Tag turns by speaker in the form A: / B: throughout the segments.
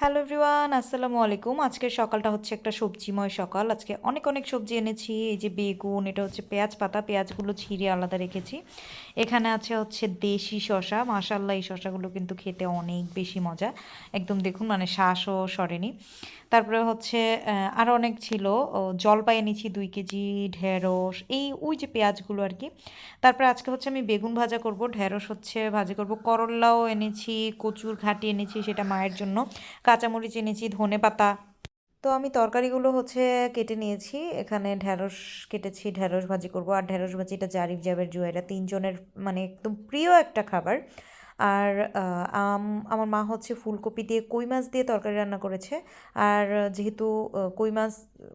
A: Hello everyone, আসসালামু আলাইকুম। আজকের সকালটা হচ্ছে একটা সবজিময় সকাল। আজকে অনেক অনেক সবজি এনেছি। এই যে বেগুন, এটা হচ্ছে পেঁয়াজ পাতা, পেঁয়াজগুলো ছিঁড়ে আলাদা রেখেছি। এখানে আছে হচ্ছে দেশি শশা মাশাল্লাহ এই শশাগুলো কিন্তু খেতে অনেক বেশি মজা। একদম দেখুন মানে শ্বাসও সরেনি। তারপরে হচ্ছে আরও অনেক ছিল। জলপাই এনেছি দুই কেজি, ঢেঁড়স, এই, ওই যে পেঁয়াজগুলো আর কি। তারপরে আজকে হচ্ছে আমি বেগুন ভাজা করব, ঢেঁড়স হচ্ছে ভাজা করব করল্লাও এনেছি, কচুর ঘাটি এনেছি সেটা মায়ের জন্য। কাঁচামরিচ এনেছি, ধনে পাতা। তো আমি তরকারিগুলো হচ্ছে কেটে নিয়েছি। এখানে ঢ্যাঁড়স কেটেছি ঢ্যাঁড়স ভাজি করব। আর ঢ্যাঁড়স ভাজিটা জারিফ জাবের জুয়েরা তিনজনের মানে একদম প্রিয় একটা খাবার। আর আম, আমার মা হচ্ছে ফুলকপি দিয়ে কই মাছ দিয়ে তরকারি রান্না করেছে। আর যেহেতু কই মাছ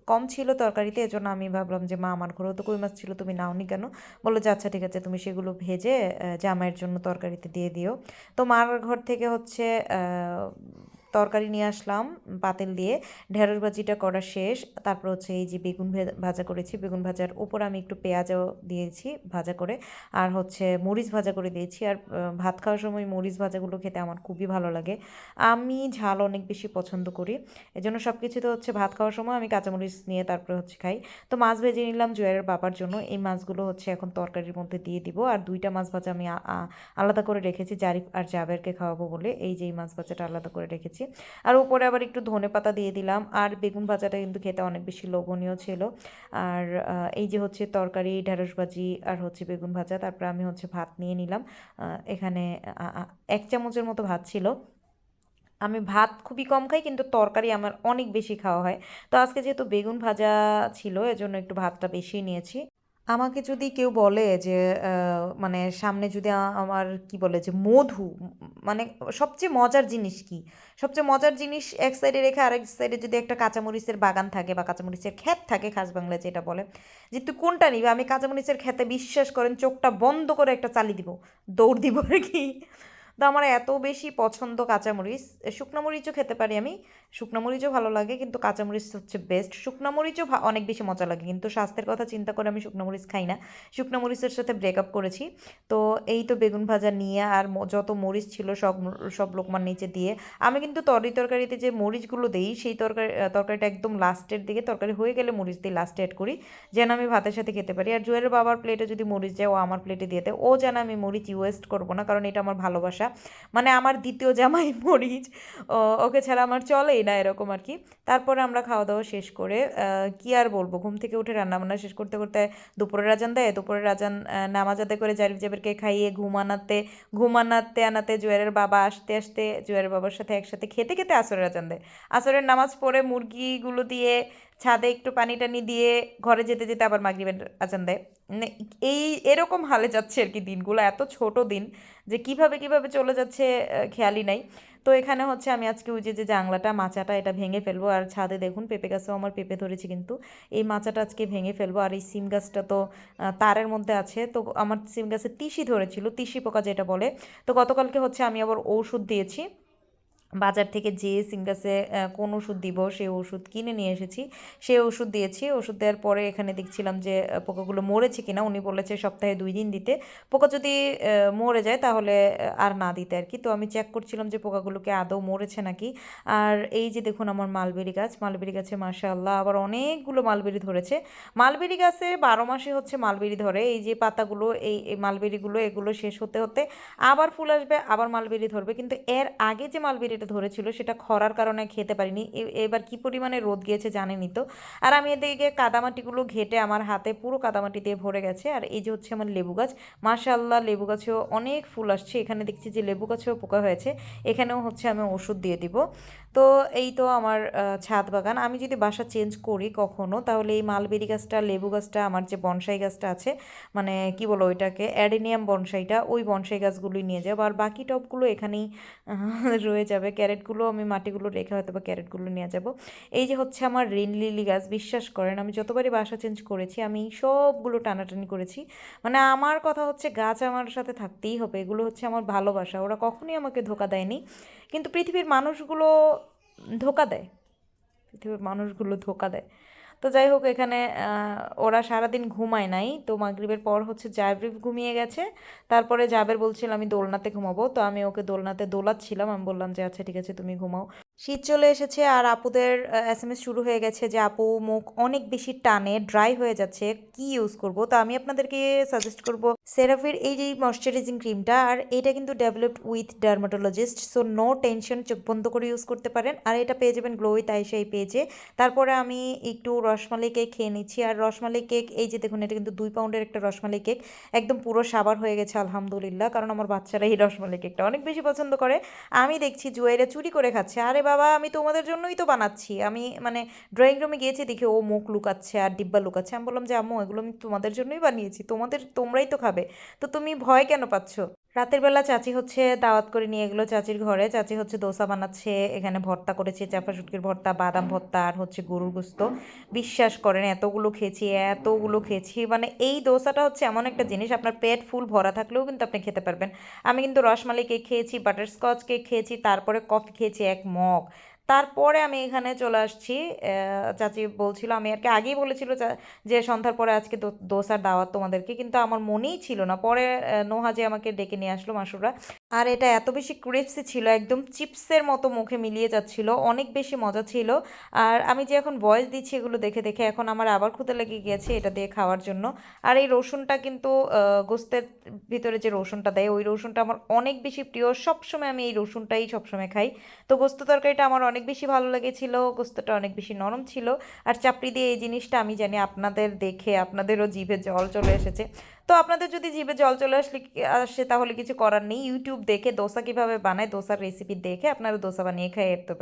A: কম ছিল তরকারিতে, এজন্য আমি ভাবলাম যে, মা, আমার ঘরেও তো কই মাছ ছিল, তুমি নাওনি কেন? বলল, যে আচ্ছা ঠিক আছে, তুমি সেগুলো ভেজে জামাইয়ের জন্য তরকারিতে দিয়ে দিও। তো মার ঘর থেকে হচ্ছে তরকারি নিয়ে আসলাম, পাতিল দিয়ে। ঢেঁড়স ভাজিটা করা শেষ। তারপর হচ্ছে এই যে বেগুন ভাজা করেছি, বেগুন ভাজার উপর আমি একটু পেঁয়াজও দিয়েছি ভাজা করে। আর হচ্ছে মরিচ ভাজা করে দিয়েছি। আর ভাত খাওয়ার সময় মরিচ ভাজাগুলো খেতে আমার খুবই ভালো লাগে। আমি ঝাল অনেক বেশি পছন্দ করি। এজন্য সব কিছুতে হচ্ছে ভাত খাওয়ার সময় আমি কাঁচামরিচ নিয়ে তারপরে হচ্ছে খাই। তো মাছ ভেজে নিলাম জুয়ারের বাবার জন্য। এই মাছগুলো হচ্ছে এখন তরকারির মধ্যে দিয়ে দিব। আর দুইটা মাছ ভাজা আমি আলাদা করে রেখেছি। জারিফ আর জাবেরকে খাওয়াবো বলে। এই যে এই মাছ ভাজাটা আলাদা করে রেখেছি। আর উপরে আবার একটু ধনে পাতা দিয়ে দিলাম। আর বেগুন ভাজাটা কিন্তু খেতে অনেক বেশি লোভনীয় ছিল। আর এই যে হচ্ছে তরকারি, ঢেঁড়স ভাজি আর হচ্ছে বেগুন ভাজা, তারপরে আমি হচ্ছে ভাত নিয়ে নিলাম। এখানে এক চামচের মতো ভাত ছিল। আমি ভাত খুবই কম খাই, কিন্তু তরকারি আমার অনেক বেশি খাওয়া হয়। তো আজকে যেহেতু বেগুন ভাজা ছিল, এজন্য একটু ভাতটা বেশি নিয়েছি। আমাকে যদি কেউ বলে যে মানে সামনে যদি আমার কি বলে যে মধু মানে সবচেয়ে মজার জিনিস কি? সবচেয়ে মজার জিনিস এক সাইডে রেখে আরেক সাইডে যদি একটা কাঁচামরিচের বাগান থাকে বা কাঁচামরিচের ক্ষেত থাকে খাস বাংলায় যেটা বলে, যে তুই কোনটা নিবি? আমি কাঁচামরিচের খেতে বিশ্বাস করেন চোখটা বন্ধ করে একটা চালি দিব, দৌড় দিব আর কি। তো আমার এত বেশি পছন্দ কাঁচামরিচ, শুকনো মরিচও খেতে পারি আমি শুকনো মরিচও ভালো লাগে, কিন্তু কাঁচামরিচ হচ্ছে বেস্ট শুকনো মরিচও অনেক বেশি মজা লাগে, কিন্তু স্বাস্থ্যের কথা চিন্তা করে আমি শুকনো মরিচ খাই না। শুকনো মরিচের সাথে ব্রেকআপ করেছি। তো এই তো বেগুন ভাজা নিয়ে আর যত মরিচ ছিল সব সব লোকমার নিচে দিয়ে, আমি কিন্তু তরি তরকারিতে যে মরিচগুলো দিই, সেই তরকারি তরকারিটা একদম লাস্টের দিকে, তরকারি হয়ে গেলে মরিচ দিয়ে লাস্টে অ্যাড করি, যেন আমি ভাতের সাথে খেতে পারি। আর জুয়েলের বাবার প্লেটে যদি মরিচ যায়, ও আমার প্লেটে দিয়ে দেয়, ও যেন আমি মরিচ ওয়েস্ট করব না, কারণ এটা আমার ভালোবাসা। মানে আমার দ্বিতীয় জামাই মরিচ ওকে ছাড়া আমার চলেই না এরকম আর কি। তারপরে আমরা খাওয়া দাওয়া শেষ করে কি আর বলব? ঘুম থেকে উঠে রান্নাবান্না শেষ করতে করতে দুপুরের রাজান দেয়। দুপুরের রাজান নামাজ আদায় করে জারিফ জাবেরকে খাইয়ে ঘুমানাতে ঘুমানাতে আনাতে জুয়ারের বাবা আসতে আসতে জুয়ারের বাবার সাথে একসাথে খেতে খেতে আসরের রাজান দেয়। আসরের নামাজ পড়ে মুরগিগুলো দিয়ে ছাদে একটু পানি টানি দিয়ে ঘরে যেতে যেতে আবার মাগরিবের আজান দেয়। এই, এরকম হালে যাচ্ছে আর কি দিনগুলো। এত ছোট দিন যে কীভাবে কীভাবে চলে যাচ্ছে খেয়ালই নাই। তো এখানে হচ্ছে আমি আজকে ওই যে যে জাংলাটা মাচাটা এটা ভেঙে ফেলব। আর ছাদে দেখুন, পেঁপে গাছও আমার পেঁপে ধরেছে কিন্তু। এই মাচাটা আজকে ভেঙে ফেলব। আর এই সিম গাছটা তো তারের মধ্যে আছে। তো আমার সিম গাছে তিসি ধরেছিল, তিসি পোকা যেটা বলে। তো গতকালকে হচ্ছে আমি আবার ঔষধ দিয়েছি। বাজার থেকে যে সিঙ্গাসে কোন ওষুধ দিব সেই ওষুধ কিনে নিয়ে এসেছি। সেই ওষুধ দিয়েছি। ওষুধ দেওয়ার পরে এখানে দেখছিলাম যে পোকাগুলো মরেছে কিনা। উনি বলেছে সপ্তাহে দুই দিন দিতে। পোকা যদি মরে যায় তাহলে আর না দিতে আর কি। তো আমি চেক করছিলাম যে পোকাগুলোকে আদৌ মরেছে নাকি। আর এই যে দেখুন আমার মালবেরি গাছ। মালবেরি গাছে আল্লাহ আবার অনেকগুলো মালবেরি ধরেছে। মালবেরি গাছে বারো মাসে হচ্ছে মালবেরি ধরে। এই যে পাতাগুলো, এই মালবেরিগুলো, এগুলো শেষ হতে হতে আবার ফুল আসবে, আবার মালবেরি ধরবে। কিন্তু এর আগে যে মালবেরি যেটা ধরেছিল সেটা খরার কারণে খেতে পারিনি। এবার কি পরিমাণে রোদ গিয়েছে জানেনি তো। আর আমি এদিকে কাদামাটিগুলো ঘেটে আমার হাতে পুরো কাদামাটি দিয়ে ভরে গেছে। আর এই যে হচ্ছে আমার লেবু গাছ মাশাল্লাহ লেবু গাছেও অনেক ফুল আসছে। এখানে দেখছি যে লেবু গাছেও পোকা হয়েছে। এখানেও হচ্ছে আমি ওষুধ দিয়ে দিব। তো এই তো আমার ছাদ বাগান। আমি যদি বাসা চেঞ্জ করি কখনো, তাহলে এই মালবেরি গাছটা, লেবু গাছটা, আমার যে বনসাই গাছটা আছে মানে কি বলো ওইটাকে, অ্যাডেনিয়াম বনসাইটা, ওই বনসাই গাছগুলোই নিয়ে যাব। আর বাকি টপগুলো এখানেই রয়ে যাবে। ক্যারেটগুলো আমি মাটিগুলো রেখে হয়তো বা ক্যারেটগুলো নিয়ে যাব। এই যে হচ্ছে আমার রেন লিলি গাছ, বিশ্বাস করেন, আমি যতবারই বাসা চেঞ্জ করেছি, আমি সবগুলো টানাটানি করেছি। মানে আমার কথা হচ্ছে গাছ আমার সাথে থাকতেই হবে, এগুলো হচ্ছে আমার ভালোবাসা, ওরা কখনোই আমাকে ধোকা দেয়নি। কিন্তু পৃথিবীর মানুষগুলো ধোকা দেয়, পৃথিবীর মানুষগুলো ধোকা দেয়। তো যাই হোক, এখানে ওরা সারাদিন ঘুমায় নাই। তো মাগরীবের পর হচ্ছে জাবরিফ ঘুমিয়ে গেছে। তারপরে জাবের বলছিল, আমি দোলনাতে ঘুমাবো। তো আমি ওকে দোলনাতে দোলাচ্ছিলাম। আমি বললাম যে আচ্ছা ঠিক আছে, তুমি ঘুমাও। শীত চলে এসেছে আর আপুদের এস এম এস শুরু হয়ে গেছে যে, আপু, মুখ অনেক বেশি টানে ড্রাই হয়ে যাচ্ছে, কি ইউজ করব? তো আমি আপনাদেরকে সাজেস্ট করব সেরাফির এই যে ময়শ্চারাইজিং ক্রিমটা আর এটা কিন্তু developed with dermatologist so no tension চোখ বন্ধ করে ইউজ করতে পারেন। আর এটা পেয়ে যাবেন গ্লো উইথ আইসা এই পেজে তারপরে আমি একটু রসমালাই কেক খেয়ে নিচ্ছি। আর রসমালাই কেক এই যে দেখুন, এটা কিন্তু দুই পাউন্ডের একটা রসমালাই কেক একদম পুরো সাবার হয়ে গেছে, আলহামদুলিল্লাহ। কারণ আমার বাচ্চারা এই রসমালাই কেকটা অনেক বেশি পছন্দ করে। আমি দেখছি জুয়াইরা চুরি করে খাচ্ছে। আরে বাবা, আমি তোমাদের জন্যই তো বানাচ্ছি। আমি মানে ড্রয়িং রুমে গিয়েছি, দেখি ও মুখ লুকাচ্ছে আর ডিব্বা লুকাচ্ছে। আমি বললাম যে, আম্মু, এগুলো আমি তোমাদের জন্যই বানিয়েছি। তোমাদের, তোমরাই তো খাবে। তো তুমি ভয় কেন পাচ্ছ? রাতের বেলা চাচি হচ্ছে দাওয়াত করে নিয়ে গেলো চাচির ঘরে। চাচি হচ্ছে দোসা বানাচ্ছে, এখানে ভর্তা করেছে, চাপা শুটকির ভর্তা, বাদাম ভর্তা আর হচ্ছে গরুর গুস্ত। বিশ্বাস করেন, এতগুলো খেয়েছি এতগুলো খেয়েছি। মানে এই দোসাটা হচ্ছে এমন একটা জিনিস, আপনার পেট ফুল ভরা থাকলেও কিন্তু আপনি খেতে পারবেন। আমি কিন্তু রসমালাই কেক খেয়েছি, বাটারস্কচ কেক খেয়েছি, তারপরে কফি খেয়েছি, এক মগ। তারপরে আমি এখানে চলে আসছি। চাচি বলছিল, আমি আর কি আগেই বলেছিল যে সন্ধ্যার পরে আজকে দোসার দাওয়াত তোমাদেরকে, কিন্তু আমার মনেই ছিল না। পরে নোহাজে আমাকে ডেকে নিয়ে আসলো মাসুরা আর এটা এত বেশি ক্রিপসি ছিল, একদম চিপসের মতো মুখে মিলিয়ে যাচ্ছিল, অনেক বেশি মজা ছিল। আর আমি যে এখন ভয়েস দিচ্ছি এগুলো দেখে দেখে এখন আমার আবার ক্ষুদে লেগে গিয়েছে এটা দিয়ে খাওয়ার জন্য। আর এই রসুনটা কিন্তু গোস্তের ভিতরে যে রসুনটা দেয়, ওই রসুনটা আমার অনেক বেশি প্রিয়। সবসময় আমি এই রসুনটাই সবসময় খাই। তো গোস্ত তরকারিটা আমার অনেক বেশি ভালো লেগেছিল, গোস্তটা অনেক বেশি নরম ছিল। আর চাপড়ি দিয়ে এই জিনিসটা আমি জানি আপনাদের দেখে, আপনাদেরও জিভে জল চলে এসেছে। তো আপনাদের যদি জিভে জল চলে আসলে আসে তাহলে কিছু করার নেই। ইউটিউব দেখে, দোসা কীভাবে বানায়, দোসার রেসিপি দেখে আপনারা দোসা বানিয়ে খাই যেতে